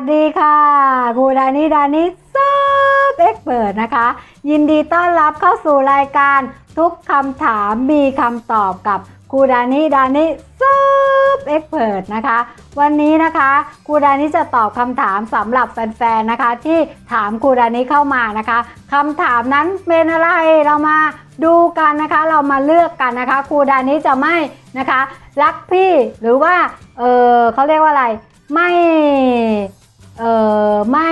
สดีค่ะครูดานิดานิซับเอ็กเปิดนะคะ ยินดีต้อนรับเข้าสู่รายการทุกคำถามมีคำตอบกับครูดานิดานิซับเอ็กเปิดนะคะ วันนี้นะคะครูดานิจะตอบคำถามสำหรับแฟนๆนะคะที่ถามครูดานิเข้ามานะคะคำถามนั้นเป็นอะไรเรามาดูกันนะคะเรามาเลือกกันนะคะครูดานิจะไม่นะคะ รักพี่หรือว่าเออเขาเรียกว่าอะไรไม่ เออไม่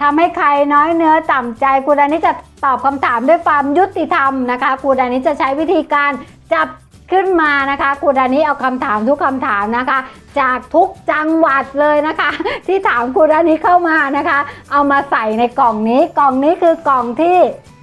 ทำให้ใครน้อยเนื้อต่ำใจครูดานิจะตอบคำถามด้วยความยุติธรรมนะคะครูดานิจะใช้วิธีการจับขึ้นมานะคะครูดานิเอาคำถามทุกคำถามนะคะ จากทุกจังหวัดเลยนะคะ ที่ถามครูดานิเข้ามานะคะ เอามาใส่ในกล่องนี้กล่องนี้คือกล่องที่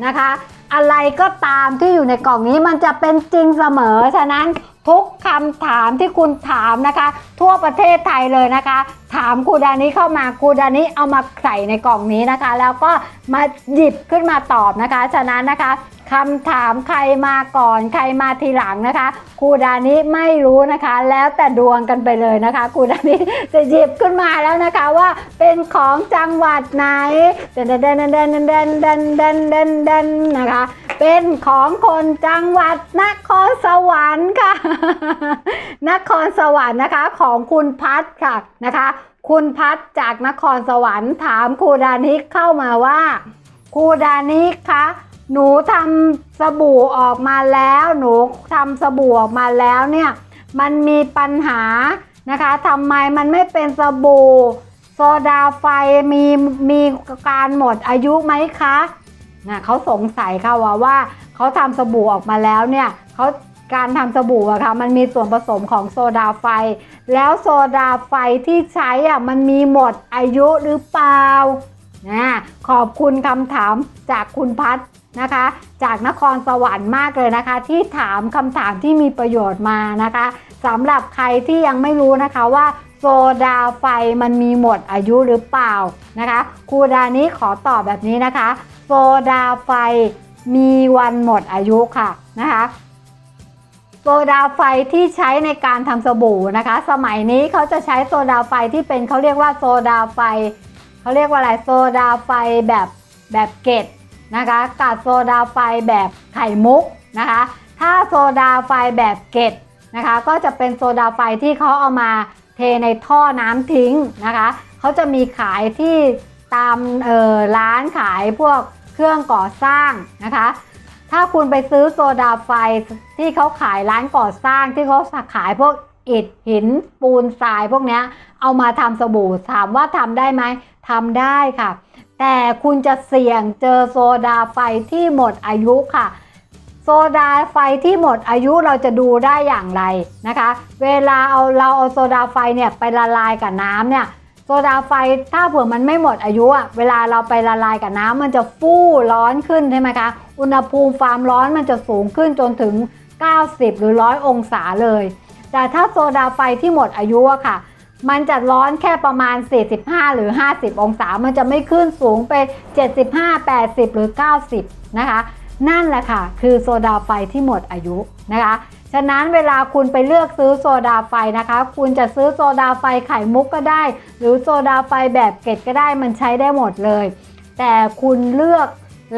นะคะ อะไรก็ตามที่อยู่ในกล่องนี้มันจะเป็นจริงเสมอฉะนั้น ทุกคำถามที่คุณถามนะคะ ทั่วประเทศไทยเลยนะคะ ถามครูดานิเข้ามาครูดานิเอามาใส่ในกล่องนี้นะคะ แล้วก็มาหยิบขึ้นมาตอบนะคะ ฉะนั้นนะคะคำถามใครมาก่อนใครมาทีหลังนะคะครูดานิไม่รู้นะคะ แล้วแต่ดวงกันไปเลยนะคะครูดานิจะหยิบขึ้นมาแล้วนะคะว่าเป็นของจังหวัดไหนเดนเดนเดนเดนเดนเดนเดนเดนเดนนะคะ เป็นของคนจังหวัดนครสวรรค์ค่ะ นครสวรรค์นะคะของคุณพัฒค่ะนะคะ คุณพัฒจากนครสวรรค์ถามครูดานิกเข้ามาว่าครูดานิกคะหนูทำสบู่ออกมาแล้ว หนูทำสบู่ออกมาแล้วเนี่ยมันมีปัญหานะคะทำไมมันไม่เป็นสบู่โซดาไฟมีมีการหมดอายุไหมคะ นะเขาสงสัยค่ะว่าว่าเขาทำสบู่ออกมาแล้วเนี่ยเขาการทำสบู่อะค่ะมันมีส่วนผสมของโซดาไฟ แล้วโซดาไฟที่ใช้อะมันมีหมดอายุหรือเปล่านะขอบคุณคำถามจากคุณพัฒนะคะ จากนครสวรรค์มากเลยนะคะ ที่ถามคำถามที่มีประโยชน์มานะคะสำหรับใครที่ยังไม่รู้นะคะว่าโซดาไฟมันมีหมดอายุหรือเปล่านะคะครูดานี้ขอตอบแบบนี้นะคะ โซดาไฟมีวันหมดอายุค่ะนะคะโซดาไฟที่ใช้ในการทำสบู่นะคะ สมัยนี้เขาจะใช้โซดาไฟที่เป็นเขาเรียกว่าโซดาไฟเขาเรียกว่าอะไรโซดาไฟแบบแบบเกล็ดนะคะกับโซดาไฟแบบไข่มุกนะคะ ถ้าโซดาไฟแบบเกล็ดนะคะ ก็จะเป็นโซดาไฟที่เขาเอามาเทในท่อน้ำทิ้งนะคะเขาจะมีขายที่ ตามร้านขายพวกเครื่องก่อสร้างนะคะ ถ้าคุณไปซื้อโซดาไฟที่เขาขายร้านก่อสร้างที่เขาขายพวกอิฐหินปูนทรายพวกนี้เอามาทำสบู่ถามว่าทำได้ไหมทำได้ค่ะ แต่คุณจะเสี่ยงเจอโซดาไฟที่หมดอายุค่ะ โซดาไฟที่หมดอายุเราจะดูได้อย่างไรนะคะ เวลาเอาเราเอาโซดาไฟเนี่ยไปละลายกับน้ำเนี่ย โซดาไฟถ้าเผื่อมันไม่หมดอายุอะเวลาเราไปละลายกับน้ำมันจะฟู่ร้อนขึ้นใช่ไหมคะ อุณหภูมิความร้อนมันจะสูงขึ้นจนถึง 90 หรือ 100 องศาเลย แต่ถ้าโซดาไฟที่หมดอายุอะค่ะ มันจะร้อนแค่ประมาณ 45 หรือ 50 องศา มันจะไม่ขึ้นสูงไป 75 80 หรือ 90 นะคะ นั่นแหละค่ะ คือโซดาไฟที่หมดอายุนะคะ ฉะนั้นเวลาคุณไปเลือกซื้อโซดาไฟนะคะ คุณจะซื้อโซดาไฟไข่มุกก็ได้ หรือโซดาไฟแบบเกล็ดก็ได้มันใช้ได้หมดเลย แต่คุณเลือก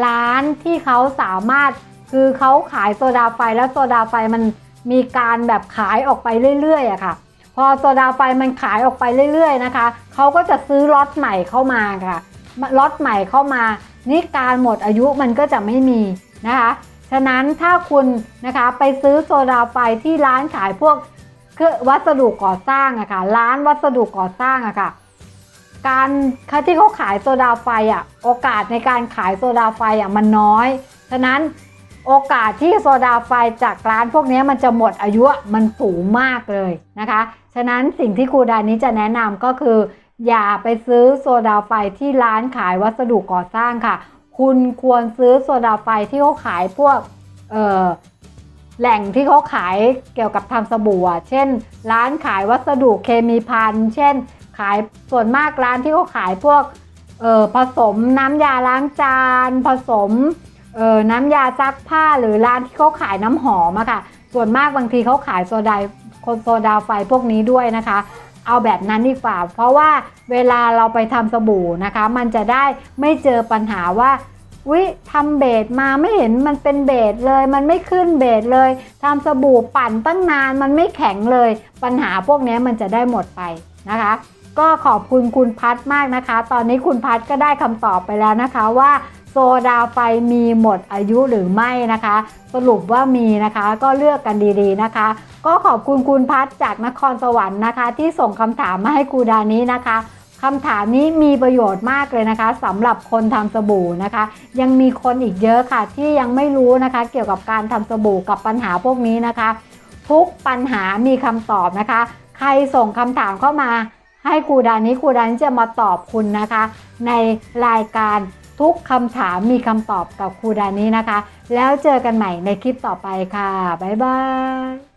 ร้านที่เขาสามารถคือเขาขายโซดาไฟแล้วโซดาไฟมันมีการแบบขายออกไปเรื่อยๆอะค่ะ พอโซดาไฟมันขายออกไปเรื่อย ๆ นะคะเขาก็จะซื้อล็อตใหม่เข้ามาค่ะล็อตใหม่เข้ามานี่การหมดอายุมันก็จะไม่มีนะคะ ฉะนั้นถ้าคุณนะคะไปซื้อโซดาไฟที่ร้านขายพวกเครื่องวัสดุก่อสร้างอะค่ะร้านวัสดุก่อสร้างอะค่ะ การที่เขาขายโซดาไฟอะโอกาสในการขายโซดาไฟอะมันน้อย ฉะนั้นโอกาสที่โซดาไฟจากร้านพวกนี้มันจะหมดอายุมันสูงมากเลยนะคะ ฉะนั้นสิ่งที่ครูดานี้จะแนะนำก็คือ อย่าไปซื้อโซดาไฟที่ร้านขายวัสดุก่อสร้างค่ะ คุณควรซื้อโซดาไฟที่เขาขายพวกแหล่งที่เขาขายเกี่ยวกับทำสบู่เช่น ร้านขายวัสดุเคมีภัณฑ์เช่น ขายส่วนมากร้านที่เขาขายพวกผสมน้ำยาล้างจาน ผสมน้ำยาซักผ้าหรือร้านที่เขาขายน้ำหอมอะค่ะ ส่วนมากบางทีเขาขายโซดาโซดาไฟพวกนี้ด้วยนะคะ เอาแบบนั้นดีกว่า เพราะว่าเวลาเราไปทำสบู่นะคะ มันจะได้ไม่เจอปัญหาว่าวิทำเบสมาไม่เห็นมันเป็นเบสเลย มันไม่ขึ้นเบสเลยทำสบู่ปั่นตั้งนานมันไม่แข็งเลย ปัญหาพวกนี้มันจะได้หมดไปนะคะ ก็ขอบคุณคุณพัดมากนะคะ ตอนนี้คุณพัดก็ได้คำตอบไปแล้วนะคะว่า โซดาไฟมีหมดอายุหรือไม่นะคะ สรุปว่ามีนะคะก็เลือกกันดีๆนะคะ ก็ขอบคุณคุณพัดจากนครสวรรค์นะคะ ที่ส่งคำถามมาให้ครูดานี้นะคะคำถามนี้มีประโยชน์มากเลยนะคะสำหรับคนทำสบู่นะคะ ยังมีคนอีกเยอะค่ะที่ยังไม่รู้นะคะ เกี่ยวกับการทำสบู่กับปัญหาพวกนี้นะคะ ทุกปัญหามีคำตอบนะคะ ใครส่งคำถามเข้ามาให้ครูดานี้ครูดานี้จะมาตอบคุณนะคะ ในรายการ ทุกคำถามมีคำตอบกับครูดานี้นะคะ แล้วเจอกันใหม่ในคลิปต่อไปค่ะ บ๊ายบาย